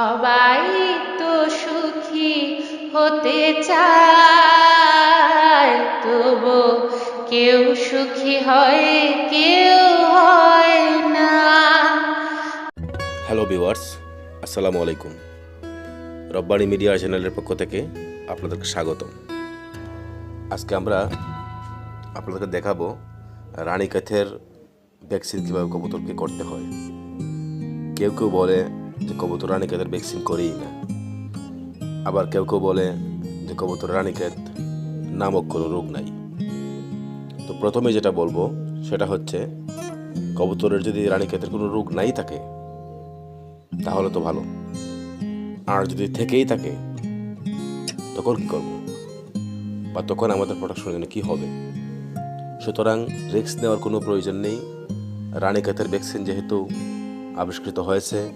সবাই তো সুখী হতে চায়, তবু কেউ সুখী হয়, কেউ হয় না। হ্যালো ভিউয়ার্স আসসালামু আলাইকুম। রব্বানি মিডিয়া চ্যানেলের পক্ষ থেকে আপনাদেরকে স্বাগতম। আজকে আমরা আপনাদেরকে দেখাবো রানীকাথের ভ্যাকসিন কীভাবে কবুতরকে করতে হয়। কেউ কেউ বলে যে কবুতর রানীকাথের ভ্যাকসিন করেই না। আবার কেউ কেউ বলে যে কবুতর রানীক্ষেত নামক কোনো রোগ নাই। তো প্রথমে যেটা বলব, সেটা হচ্ছে কবুতরের যদি রানীক্ষেতের কোনো রোগ নাই থাকে, তাহলে তো ভালো। আর যদি থেকেই থাকে, তখন কি করব? বা তখন আমাদের প্রোডাকশনের জন্য কি হবে? সুতরাং রিস্ক নেওয়ার কোনো প্রয়োজন নেই। রানীক্ষেতের ভ্যাকসিন যেহেতু আবিষ্কৃত হয়েছে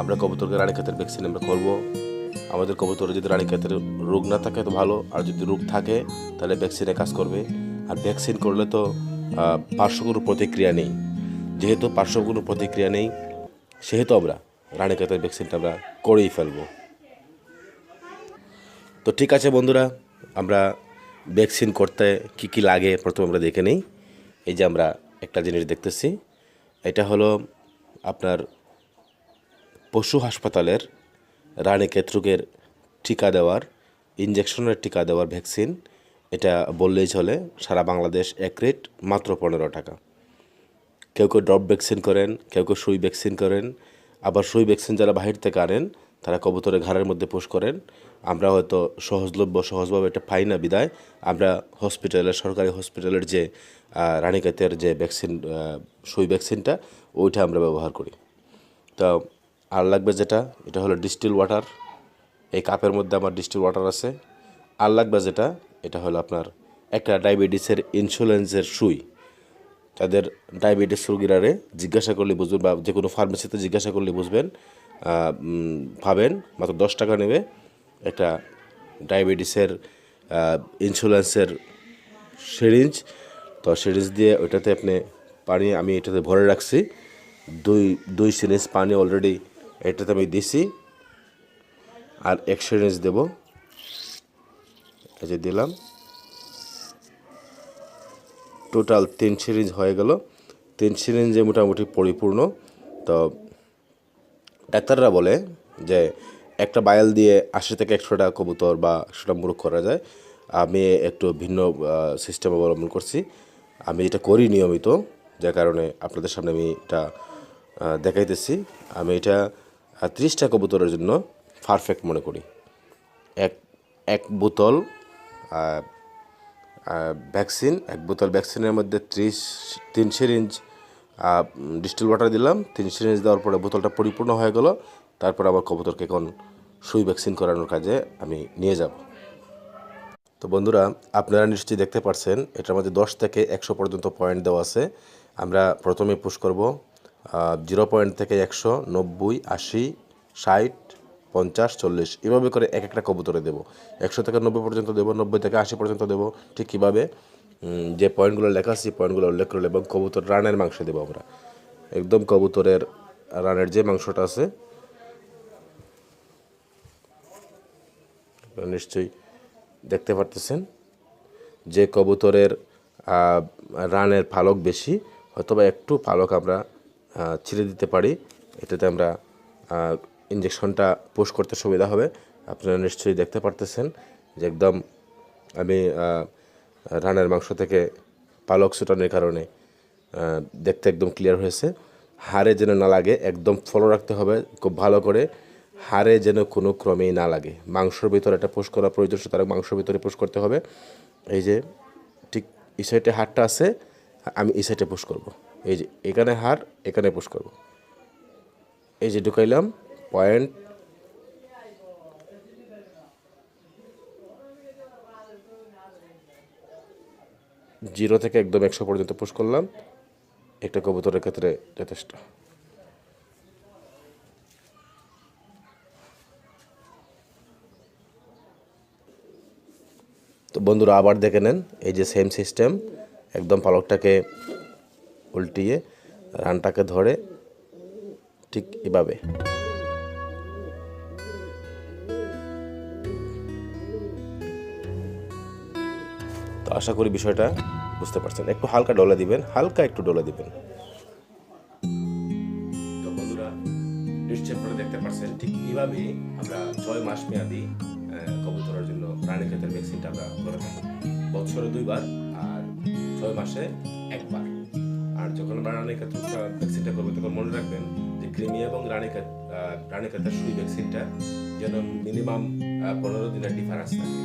আমরা কবুতরকে রানীক্ষেতের ভ্যাকসিন আমরা করব। আমাদের কবুতরে যদি রানীক্ষেতের রোগ না থাকে তো ভালো, আর যদি রোগ থাকে তাহলে ভ্যাকসিনে কাজ করবে। আর ভ্যাকসিন করলে তো পার্শ্ব কোনো প্রতিক্রিয়া নেই। যেহেতু পার্শ্ব কোনো প্রতিক্রিয়া নেই, সেহেতু আমরা রানীক্ষেতের ভ্যাকসিনটা আমরা করেই ফেলব। তো ঠিক আছে বন্ধুরা, আমরা ভ্যাকসিন করতে কি কি লাগে প্রথমে আমরা দেখে নিই। এই যে আমরা একটা জিনিস দেখতেছি, এটা হলো আপনার পশু হাসপাতালের রানীক্ষেত রোগের টিকা দেওয়ার ইঞ্জেকশনের টিকা দেওয়ার ভ্যাকসিন এটা বললেই চলে, সারা বাংলাদেশ এক রেট মাত্র পনেরো টাকা। কেউ কেউ ড্রপ ভ্যাকসিন করেন, কেউ কেউ সুই ভ্যাকসিন করেন, আবার সুই ভ্যাকসিন যারা বাহির থেকে আনেন, তারা কবুতরের ঘাড়ের মধ্যে পোষ করেন। আমরা হয়তো সহজলভ্য, সহজভাবে এটা পাই না বিদায়। আমরা হসপিটালের সরকারি হসপিটালের যে রানীকাতের যে ভ্যাকসিন সুই ভ্যাকসিনটা ওইটা আমরা ব্যবহার করি। তো আর লাগবে যেটা, এটা হলো ডিস্টিল ওয়াটার এই কাপের মধ্যে আমার ডিস্টিল ওয়াটার আছে। আর লাগবে যেটা, এটা হলো আপনার একটা ডায়াবেটিসের ইনসুলেন্সের সুই। তাদের ডায়াবেটিস রোগীরারে জিজ্ঞাসা করলে বুঝবেন বা যে কোনো ফার্মেসিতে জিজ্ঞাসা করলে বুঝবেন পাবেন। মাত্র দশ টাকা নেবে একটা ডায়াবেটিসের ইনসুলেন্সের সিরিঞ্জ তো সিরিঞ্জ দিয়ে ওইটাতে আপনি পানি, আমি এটাতে ভরে রাখছি। দুই দুই সিরিঞ্জ পানি অলরেডি এটাতে আমি দিছি। আর এক সিরিঞ্জ দেবো। এই যে দিলাম। টোটাল তিন সিরিঞ্জ হয়ে গেল। তিন সিরিঞ্জে মোটামুটি পরিপূর্ণ। তো ডাক্তাররা বলে যে একটা বায়াল দিয়ে আশি থেকে একশোটা কবুতর বা একশোটা মুরগ করা যায়। আমি একটু ভিন্ন সিস্টেম অবলম্বন করছি। আমি এটা করি নিয়মিত, যে কারণে আপনাদের সামনে আমি এটা দেখাইতেছি। আমি এটা ত্রিশটা কবুতরের জন্য পারফেক্ট মনে করি। এক এক বোতল ভ্যাকসিন এক বোতল ভ্যাকসিনের মধ্যে ত্রিশ, তিন সিরিঞ্জ ডিস্টিল ওয়াটার দিলাম, তিন সিরিঞ্জ দেওয়ার পরে বোতলটা পরিপূর্ণ হয়ে গেল, তারপর আবার কবুতরকে এখন সুই ভ্যাকসিন করানোর কাজে আমি নিয়ে যাব। তো বন্ধুরা, আপনারা নিশ্চয়ই দেখতে পারছেন, এটার মধ্যে দশ থেকে একশো পর্যন্ত পয়েন্ট দেওয়া আছে। আমরা প্রথমে পুশ করব। জিরো পয়েন্ট থেকে একশো নব্বই, আশি, ষাট, পঞ্চাশ, চল্লিশ। এভাবে করে এক একটা কবুতরে দেবো। একশো থেকে নব্বই পর্যন্ত দেবো, নব্বই থেকে আশি পর্যন্ত দেবো। ঠিক কীভাবে? যে পয়েন্টগুলো লেখা সেই পয়েন্টগুলো উল্লেখ করলে এবং কবুতর রানের মাংস দেবো আমরা। একদম কবুতরের রানের যে মাংসটা আছে নিশ্চয়ই দেখতে পারতেছেন, যে কবুতরের রানের পালক বেশি, হয়তোবা একটু পালক আমরা ছিঁড়ে দিতে পারি। এটাতে আমরা ইঞ্জেকশনটা পুশ করতে সুবিধা হবে। আপনারা নিশ্চয়ই দেখতে পারতেছেন যে একদম আমি রানের মাংস থেকে পালক ছুটানোর কারণে দেখতে একদম ক্লিয়ার হয়েছে। হাড়ে যেন না লাগে, একদম ফলো রাখতে হবে খুব ভালো করে। হাড়ে যেন কোনো ক্রমেই না লাগে। মাংসর ভিতরে একটা পোষ করা প্রয়োজন, সুতরাং মাংসর ভিতরে পোষ করতে হবে। এই যে, ঠিক এই সাইডে হাড়টা আছে, আমি এই সাইডে পোষ করব। এই যে এখানে হার, এখানে পুশ করব। এই যে ঢুকাইলাম পয়েন্ট জিরো থেকে একদম একশো পর্যন্ত পুশ করলাম। একটা কবুতরের ক্ষেত্রে যথেষ্ট। তো বন্ধুরা, আবার দেখে নেন, এই যে সেম সিস্টেম একদম পালকটাকে উল্টিয়ে রানটাকে ধরে ঠিক এভাবে। তো আশা করি বিষয়টা বুঝতে পারছেন। একটু হালকা ডলে দিবেন, হালকা একটু ডলে দিবেন। দেখতে পারছেন, ঠিক এইভাবে আমরা ছয় মাস মেয়াদি কবুতরের জন্য প্রাণী ক্ষেতের ভ্যাকসিনটা আমরা করে থাকি। বছরে দুইবার আর ছয় মাসে একবার। আর যখন আমরা রানী ক্ষেত্র ভ্যাকসিনটা করব, তখন মনে রাখবেন যে কৃমি এবং রানিকা রানী ক্ষেত্রের সুই ভ্যাকসিনটা যেন মিনিমাম পনেরো দিনের ডিফারেন্স থাকে।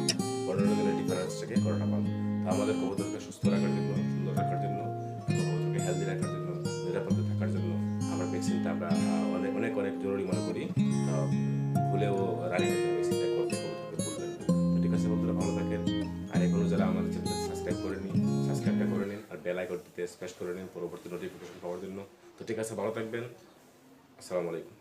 পনেরো দিনের ডিফারেন্স থেকে করোনা পাবো। তো আমাদের কবুতরকে বেল আইকনটিতে করে নিন, পরবর্তী নোটিফিকেশন পাওয়ার জন্য। তো ঠিক আছে, ভালো থাকবেন। আসসালামু আলাইকুম।